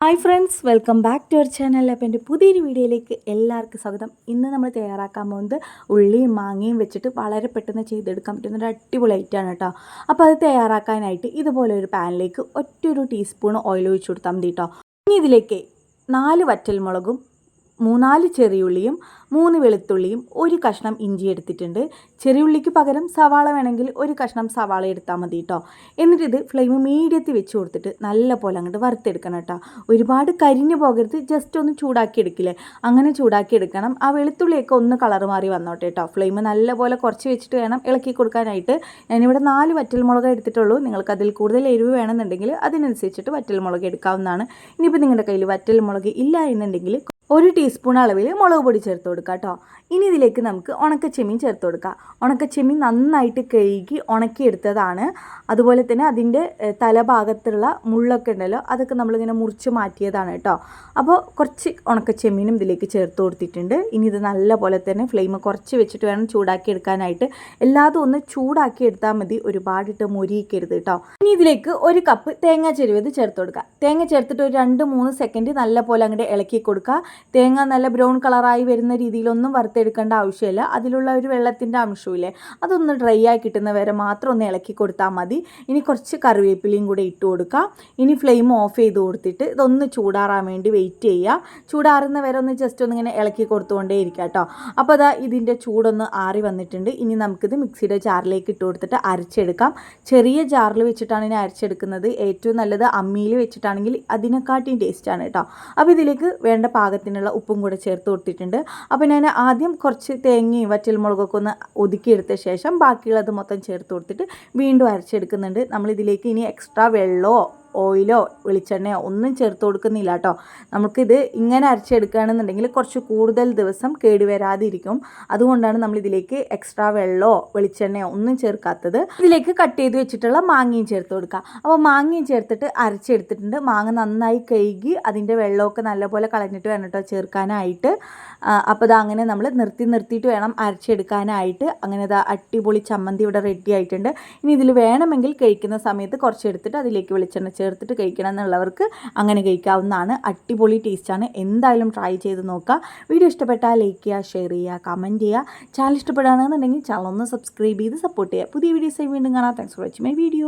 Hi friends welcome back to our channel അപ്പോൾ എന്റെ പുതിയൊരു വീഡിയോയിലേക്ക് എല്ലാവർക്കും സ്വാഗതം. ഇന്ന് നമ്മൾ തയ്യാറാക്കാൻ പോകുന്നത് ഉള്ളിയും മാങ്ങയും വെച്ചിട്ട് വളരെ പെട്ടെന്ന് ചെയ്തെടുക്കാൻ പറ്റുന്ന ഒരു അടിപൊളി ഐറ്റമാണ് കേട്ടോ. അപ്പോൾ അത് തയ്യാറാക്കാനായിട്ട് ഇതുപോലെ ഒരു പാനിലേക്ക് ഒറ്റൊരു ടീസ്പൂൺ ഓയിൽ ഒഴിച്ചു കൊടുത്താൽ മതി കേട്ടോ. ഇനി ഇതിലേക്ക് നാല് വറ്റൽമുളകും മൂന്നാൽ ചെറിയുള്ളിയും മൂന്ന് വെളുത്തുള്ളിയും ഒരു കഷ്ണം ഇഞ്ചി എടുത്തിട്ടുണ്ട്. ചെറിയുള്ളിക്ക് പകരം സവാള വേണമെങ്കിൽ ഒരു കഷ്ണം സവാള എടുത്താൽ മതി കേട്ടോ എന്നിട്ട് ഇത് ഫ്ലെയിം മീഡിയത്തിൽ വെച്ച് കൊടുത്തിട്ട് നല്ല പോലെ അങ്ങോട്ട് വറുത്തെടുക്കണം കേട്ടോ ഒരുപാട് കരിഞ്ഞു പോകരുത് ജസ്റ്റ് ഒന്ന് ചൂടാക്കി എടുക്കില്ലേ? അങ്ങനെ ചൂടാക്കി എടുക്കണം. ആ വെളുത്തുള്ളിയൊക്കെ ഒന്ന് കളർ മാറി വന്നോട്ടെ കേട്ടോ ഫ്ലെയിം നല്ല പോലെ കുറച്ച് വെച്ചിട്ട് വേണം ഇളക്കി കൊടുക്കാനായിട്ട്. ഞാനിവിടെ നാല് വറ്റൽമുളക് എടുത്തിട്ടുള്ളൂ. നിങ്ങൾക്ക് അതിൽ കൂടുതൽ എരിവ് വേണമെന്നുണ്ടെങ്കിൽ അതിനനുസരിച്ചിട്ട് വറ്റൽമുളക് എടുക്കാവുന്നതാണ്. ഇനിയിപ്പോൾ നിങ്ങളുടെ കയ്യിൽ വറ്റൽമുളക് ഇല്ല എന്നുണ്ടെങ്കിൽ ഒരു ടീസ്പൂൺ അളവിൽ മുളക് പൊടി ചേർത്ത് കൊടുക്കുക കേട്ടോ ഇനി ഇതിലേക്ക് നമുക്ക് ഉണക്കച്ചെമ്മീൻ ചേർത്ത് കൊടുക്കുക ഉണക്കച്ചെമ്മീൻ നന്നായിട്ട് കഴുകി ഉണക്കിയെടുത്തതാണ്. അതുപോലെ തന്നെ അതിന്റെ തലഭാഗത്തുള്ള മുള്ളൊക്കെ ഉണ്ടല്ലോ അതൊക്കെ നമ്മളിങ്ങനെ മുറിച്ച് മാറ്റിയതാണ് കേട്ടോ അപ്പോൾ കുറച്ച് ഉണക്കച്ചെമ്മീനും ഇതിലേക്ക് ചേർത്ത് കൊടുത്തിട്ടുണ്ട്. ഇനി ഇത് നല്ല പോലെ തന്നെ ഫ്ലെയിം കുറച്ച് വെച്ചിട്ട് വേണം ചൂടാക്കി എടുക്കാനായിട്ട് എല്ലാതും ഒന്ന് ചൂടാക്കി എടുത്താൽ മതി ഒരുപാടിട്ട് മുരിയിക്കരുത് കേട്ടോ ഇനി ഇതിലേക്ക് ഒരു കപ്പ് തേങ്ങ ചെരുവത് ചേർത്ത് കൊടുക്കുക തേങ്ങ ചേർത്തിട്ട് ഒരു രണ്ട് മൂന്ന് സെക്കൻഡ് നല്ല പോലെ അങ്ങോട്ട് ഇളക്കി കൊടുക്കുക. തേങ്ങ നല്ല ബ്രൗൺ കളറായി വരുന്ന രീതിയിലൊന്നും വറുത്തെടുക്കേണ്ട ആവശ്യമില്ല. അതിലുള്ള ഒരു വെള്ളത്തിന്റെ അംശമില്ലേ അതൊന്ന് ഡ്രൈ ആയി കിട്ടുന്ന വരെ മാത്രം ഒന്ന് ഇളക്കി കൊടുത്താൽ മതി. ഇനി കുറച്ച് കറിവേപ്പിലയും കൂടെ ഇട്ട് കൊടുക്കുക ഇനി ഫ്ലെയിം ഓഫ് ചെയ്ത് കൊടുത്തിട്ട് ഇതൊന്ന് ചൂടാറാൻ വേണ്ടി വെയിറ്റ് ചെയ്യുക. ചൂടാറുന്ന വരെ ഒന്ന് ജസ്റ്റ് ഒന്ന് ഇങ്ങനെ ഇളക്കി കൊടുത്തുകൊണ്ടേ ഇരിക്കുക കേട്ടോ. അപ്പോൾ അതാ ഇതിന്റെ ചൂടൊന്ന് ആറി വന്നിട്ടുണ്ട്. ഇനി നമുക്കിത് മിക്സിയുടെ ജാറിലേക്ക് ഇട്ട് കൊടുത്തിട്ട് അരച്ചെടുക്കാം. ചെറിയ ജാറിൽ വെച്ചിട്ടാണ് ഇനി അരച്ചെടുക്കുന്നത്. ഏറ്റവും നല്ലത് അമ്മിയിൽ വെച്ചിട്ടാണെങ്കിൽ അതിനെക്കാട്ടിയും ടേസ്റ്റാണ് കേട്ടോ. അപ്പോൾ ഇതിലേക്ക് വേണ്ട പാകത്തിനുള്ള ഉപ്പും കൂടെ ചേർത്ത് കൊടുത്തിട്ടുണ്ട് അപ്പോൾ ഞാൻ ആദ്യം കുറച്ച് തേങ്ങയും വറ്റൽമുളകൊക്കെ ഒന്ന് ഒതുക്കിയെടുത്ത ശേഷം ബാക്കിയുള്ളത് മൊത്തം ചേർത്ത് കൊടുത്തിട്ട് വീണ്ടും അരച്ചെടുക്കുന്നുണ്ട്. നമ്മളിതിലേക്ക് ഇനി എക്സ്ട്രാ വെള്ളമോ ഓയിലോ വെളിച്ചെണ്ണയോ ഒന്നും ചേർത്ത് കൊടുക്കുന്നില്ല കേട്ടോ. നമുക്കിത് ഇങ്ങനെ അരച്ചെടുക്കുകയാണെന്നുണ്ടെങ്കിൽ കുറച്ച് കൂടുതൽ ദിവസം കേടുവരാതിരിക്കും. അതുകൊണ്ടാണ് നമ്മൾ ഇതിലേക്ക് എക്സ്ട്രാ വെള്ളമോ വെളിച്ചെണ്ണയോ ഒന്നും ചേർക്കാത്തത്. ഇതിലേക്ക് കട്ട് ചെയ്ത് വെച്ചിട്ടുള്ള മാങ്ങയും ചേർത്ത് കൊടുക്കുക അപ്പോൾ മാങ്ങയും ചേർത്തിട്ട് അരച്ചെടുത്തിട്ടുണ്ട്. മാങ്ങ നന്നായി കഴുകി അതിന്റെ വെള്ളമൊക്കെ നല്ലപോലെ കളഞ്ഞിട്ട് വേണം കേട്ടോ ചേർക്കാനായിട്ട്. അപ്പോൾ ഇത് അങ്ങനെ നമ്മൾ നിർത്തി നിർത്തിയിട്ട് വേണം അരച്ചെടുക്കാനായിട്ട്. അങ്ങനെ ഇത് അടിപൊളി ചമ്മന്തി ഇവിടെ റെഡി ആയിട്ടുണ്ട്. ഇനി ഇതിൽ വേണമെങ്കിൽ കഴിക്കുന്ന സമയത്ത് കുറച്ച് എടുത്തിട്ട് അതിലേക്ക് വെളിച്ചെണ്ണ ചേർത്തിട്ട് കഴിക്കണം എന്നുള്ളവർക്ക് അങ്ങനെ കഴിക്കാവുന്നതാണ്. അടിപൊളി ടേസ്റ്റാണ്. എന്തായാലും ട്രൈ ചെയ്ത് നോക്കുക വീഡിയോ ഇഷ്ടപ്പെട്ടാൽ ലൈക്ക് ചെയ്യുക ഷെയർ ചെയ്യുക കമന്റ് ചെയ്യുക. ചാനൽ ഇഷ്ടപ്പെടുകയാണെന്നുണ്ടെങ്കിൽ ചാനൽ ഒന്ന് സബ്സ്ക്രൈബ് ചെയ്ത് സപ്പോർട്ട് ചെയ്യുക. പുതിയ വീഡിയോസ് വീണ്ടും കാണാം. Thanks for watching my video